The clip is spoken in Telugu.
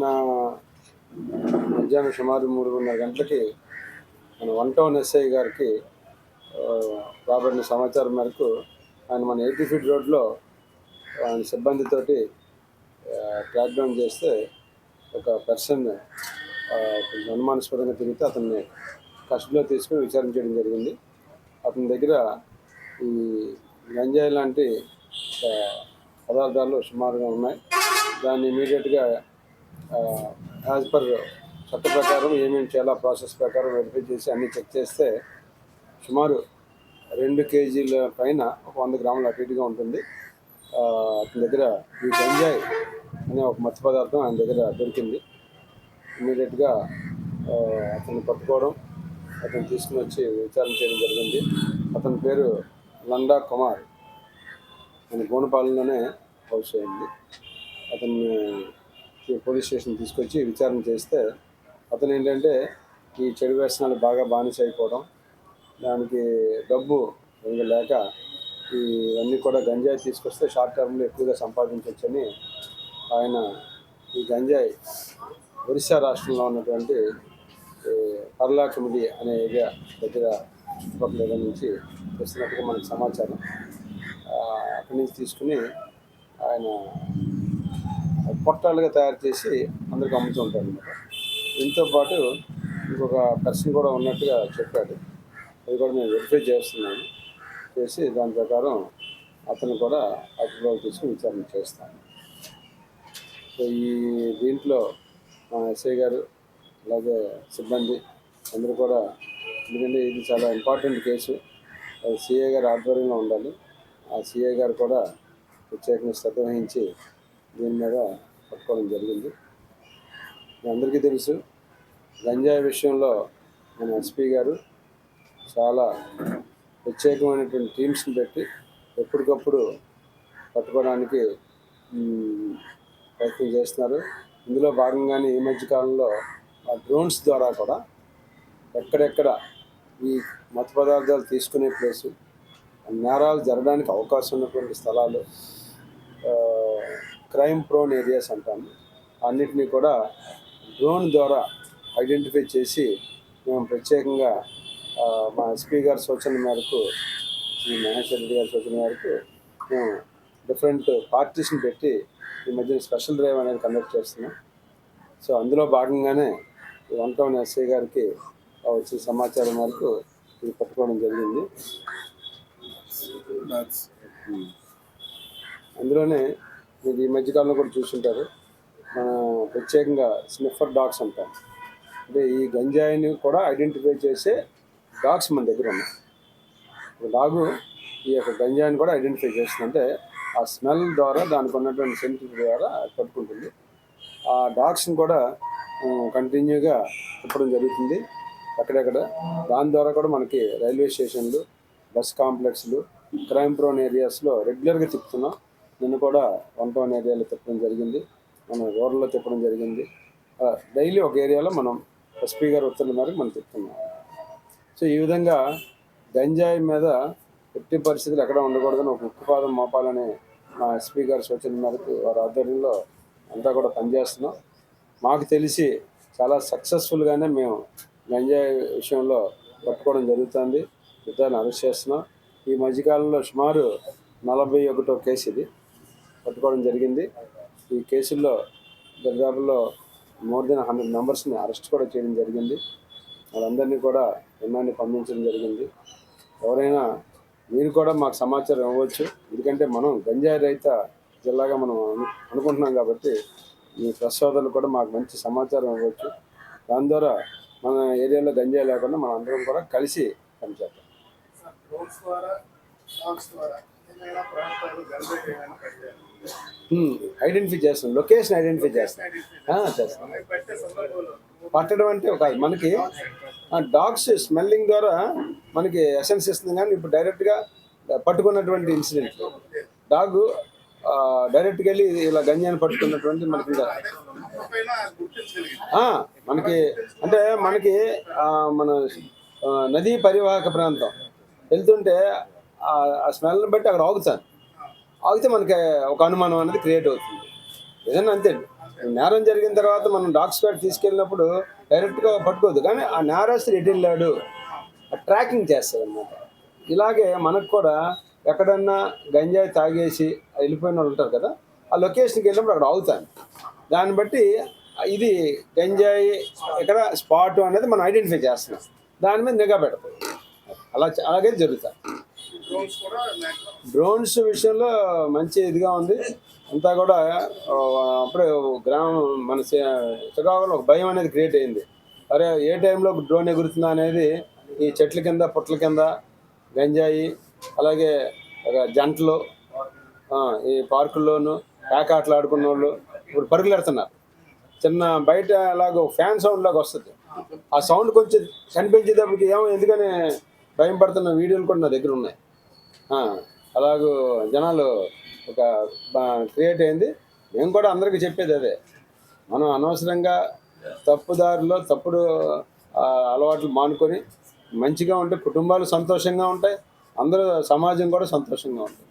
నిన్న మధ్యాహ్నం సుమారు మూడున్నర గంటలకి మన వన్ టౌన్ ఎస్ఐ గారికి రాబడిన సమాచారం మేరకు ఆయన మన ఎయిటీ ఫీట్ రోడ్లో ఆయన సిబ్బందితోటి ట్రాక్ డౌన్ చేస్తే ఒక పర్సన్ కొంచెం అనుమానాస్పదంగా తిరిగితే అతన్ని కస్టడీలో తీసుకుని విచారించడం జరిగింది. అతని దగ్గర ఈ గంజాయి లాంటి పదార్థాలు సుమారుగా ఉన్నాయి. దాన్ని ఇమీడియట్గా యాజ్ పర్ చట్ట ప్రకారం ఏమేమి చేయాలో ఆ ప్రాసెస్ ప్రకారం వెరిఫై చేసి అన్నీ చెక్ చేస్తే సుమారు రెండు కేజీల పైన ఒక వంద గ్రాముల అటు ఇటుగా ఉంటుంది. అతని దగ్గర ఈ గంజాయి అనే ఒక మత్స్య పదార్థం ఆయన దగ్గర దొరికింది. ఇమీడియట్గా అతన్ని పట్టుకోవడం అతను తీసుకుని వచ్చి విచారణ చేయడం జరిగింది. అతని పేరు లండా కుమార్. ఆయన గోనపాలెంలోనే హౌస్ అయింది. అతన్ని పోలీస్ స్టేషన్ తీసుకొచ్చి విచారణ చేస్తే అతను ఏంటంటే ఈ చెడు వ్యసనాలు బాగా బానిస అయిపోవడం దానికి డబ్బు ఇంకా లేక ఈ ఇవన్నీ కూడా గంజాయి తీసుకొస్తే షార్ట్ టర్మ్లో ఎక్కువగా సంపాదించవచ్చని ఆయన ఈ గంజాయి ఒరిస్సా రాష్ట్రంలో ఉన్నటువంటి పర్లా పర్లాకమిడి అనే ఏరియా దగ్గర చుట్టుపక్కల దగ్గర నుంచి వస్తున్నట్టుగా మనకు సమాచారం. అక్కడి నుంచి తీసుకుని ఆయన పొట్టాలుగా తయారు చేసి అందరికి అమ్ముతూ అనమాట దీంతో పాటు ఇంకొక పర్సన్ కూడా ఉన్నట్టుగా చెప్పాడు. అది కూడా నేను వెరిఫై చేస్తున్నాను. చేసి దాని ప్రకారం అతను కూడా అదుపులో తీసుకుని విచారణ చేస్తాను. సో ఈ దీంట్లో మా ఎస్ఐ గారు అలాగే సిబ్బంది అందరూ కూడా ఎందుకంటే ఇది చాలా ఇంపార్టెంట్ కేసు. అది సిఐ గారి ఆధ్వర్యంలో ఉండాలి. ఆ సిఏ గారు కూడా ప్రత్యేకంగా శ్రద్ధ వహించి దీని మీద పట్టుకోవడం జరిగింది. అందరికీ తెలుసు గంజాయి విషయంలో మన ఎస్పీ గారు చాలా ప్రత్యేకమైనటువంటి టీమ్స్ని పెట్టి ఎప్పటికప్పుడు పట్టుకోవడానికి ప్రయత్నం చేస్తున్నారు. ఇందులో భాగంగానే ఈ మధ్య కాలంలో ఆ డ్రోన్స్ ద్వారా కూడా ఎక్కడెక్కడ ఈ మత పదార్థాలు తీసుకునే ప్లేసు నేరాలు జరగడానికి అవకాశం ఉన్నటువంటి స్థలాలు క్రైమ్ ప్రోన్ ఏరియాస్ అంటాము. అన్నిటినీ కూడా డ్రోన్ ద్వారా ఐడెంటిఫై చేసి మేము ప్రత్యేకంగా మా ఎస్పీ గారి సూచన మేరకు శ్రీ మహేష్ రెడ్డి గారి సూచన మేరకు మేము డిఫరెంట్ పార్టీస్ని పెట్టి ఈ మధ్య స్పెషల్ డ్రైవ్ అనేది కండక్ట్ చేస్తున్నాం. సో అందులో భాగంగానే ఈ వన్ టౌన్ ఎస్ఐ గారికి వచ్చిన సమాచారం మేరకు ఇది పట్టుకోవడం జరిగింది. అందులోనే మీరు ఈ మధ్యకాలంలో కూడా చూసుంటారు మన ప్రత్యేకంగా స్నిఫర్ డాగ్స్ అంటాం. అంటే ఈ గంజాయిని కూడా ఐడెంటిఫై చేసే డాగ్స్ మన దగ్గర ఉన్నాయి. ఒక డాగు ఈ యొక్క గంజాయిని కూడా ఐడెంటిఫై చేస్తుంది అంటే ఆ స్మెల్ ద్వారా దానికి ఉన్నటువంటి సెంట్ ద్వారా పట్టుకుంటుంది. ఆ డాగ్స్ని కూడా కంటిన్యూగా తిప్పడం జరుగుతుంది. అక్కడక్కడ దాని ద్వారా కూడా మనకి రైల్వే స్టేషన్లు బస్ కాంప్లెక్స్లు క్రైమ్ ప్రోన్ ఏరియాస్లో రెగ్యులర్గా తిప్పుతున్నాం. నిన్ను కూడా వన్ టౌన్ ఏరియాలో తిప్పడం జరిగింది. మనం రూరల్లో తిప్పడం జరిగింది. డైలీ ఒక ఏరియాలో మనం ఎస్పీ గారు ఉత్తర్వుల మేరకు మనం తిప్పుతున్నాం సో ఈ విధంగా గంజాయి మీద ఎట్టి పరిస్థితులు ఎక్కడ ఉండకూడదని ఒక ఉక్కుపాదం మోపాలని మా ఎస్పీ గారు సూచన మేరకు వారి ఆధ్వర్యంలో అంతా కూడా పనిచేస్తున్నాం. మాకు తెలిసి చాలా సక్సెస్ఫుల్గానే మేము గంజాయి విషయంలో పట్టుకోవడం జరుగుతుంది. యుద్ధాన్ని అరెస్ట్ చేస్తున్నాం. ఈ మధ్యకాలంలో సుమారు నలభై ఒకటో కేసు ఇది. పట్టుకోవడం జరిగింది. ఈ కేసుల్లో దరిదాపుల్లో మోర్ దెన్ హండ్రెడ్ మెంబర్స్ని అరెస్ట్ కూడా చేయడం జరిగింది. వాళ్ళందరినీ కూడా రిమాండ్ పంపించడం జరిగింది. ఎవరైనా మీరు కూడా మాకు సమాచారం ఇవ్వచ్చు. ఎందుకంటే మనం గంజాయి రహిత జిల్లాగా మనం అనుకుంటున్నాం కాబట్టి మీ ప్రెస్ సోదరులు కూడా మాకు మంచి సమాచారం ఇవ్వచ్చు. దాని ద్వారా మన ఏరియాలో గంజాయి లేకుండా మనం అందరం కూడా కలిసి పనిచేద్దాం. ద్వారా ద్వారా ఐడెంటిఫై చేస్తాం. లొకేషన్ ఐడెంటిఫై చేస్తాం. చేస్తాం. పట్టడం అంటే ఒక మనకి డాగ్స్ స్మెల్లింగ్ ద్వారా మనకి ఎసెన్స్ ఇస్తుంది కానీ ఇప్పుడు డైరెక్ట్గా పట్టుకున్నటువంటి ఇన్సిడెంట్ డాగ్ డైరెక్ట్గా వెళ్ళి ఇలా గంజాన్ని పట్టుకున్నటువంటి మనకి మనకి అంటే మనకి మన నదీ పరివాహక ప్రాంతం. వెళ్తుంటే ఆ స్మెల్ని బట్టి అక్కడ ఆగుతాను ఆగితే మనకి ఒక అనుమానం అనేది క్రియేట్ అవుతుంది. ఏదైనా అంతే నేరం జరిగిన తర్వాత మనం డాగ్ స్క్వాడ్ తీసుకెళ్ళినప్పుడు డైరెక్ట్గా పట్టుకోవద్దు. కానీ ఆ నేరస్తుడు ఎటు వెళ్ళాడు? ట్రాకింగ్ చేస్తుంది అనమాట ఇలాగే మనకు కూడా ఎక్కడన్నా గంజాయి తాగేసి వెళ్ళిపోయిన వాళ్ళు ఉంటారు కదా ఆ లొకేషన్కి వెళ్ళినప్పుడు అక్కడ అవుతాను దాన్ని బట్టి ఇది గంజాయి ఎక్కడ స్పాట్ అనేది మనం ఐడెంటిఫై చేస్తున్నాం. దాని మీద నిఘా పెడతాం. అలా అలాగే జరుగుతాయి. డ్రోన్స్ విషయంలో మంచి ఇదిగా ఉంది. అంతా కూడా అప్పుడే గ్రామం మన చికాగోలో ఒక భయం అనేది క్రియేట్ అయింది. అరే ఏ టైంలో డ్రోన్ ఎగురుతుందా అనేది ఈ చెట్ల కింద పుట్ల కింద గంజాయి అలాగే జంటలు ఈ పార్కుల్లోనూ పేకాటలు ఆడుకున్న వాళ్ళు ఇప్పుడు పరుగులెడుతున్నారు చిన్న బయట అలాగ ఫ్యాన్ సౌండ్ లాగా వస్తుంది. ఆ సౌండ్ కొంచెం కనిపించేటప్పటికి ఏమో ఎందుకని భయం పడుతున్న వీడియోలు కూడా నా దగ్గర ఉన్నాయి. అలాగూ జనాలు ఒక క్రియేట్ అయింది. మేము కూడా అందరికీ చెప్పేది అదే. మనం అనవసరంగా తప్పుదారిలో తప్పుడు అలవాట్లు మానుకొని మంచిగా ఉంటే కుటుంబాలు సంతోషంగా ఉంటాయి అందరూ సమాజం కూడా సంతోషంగా ఉంటుంది.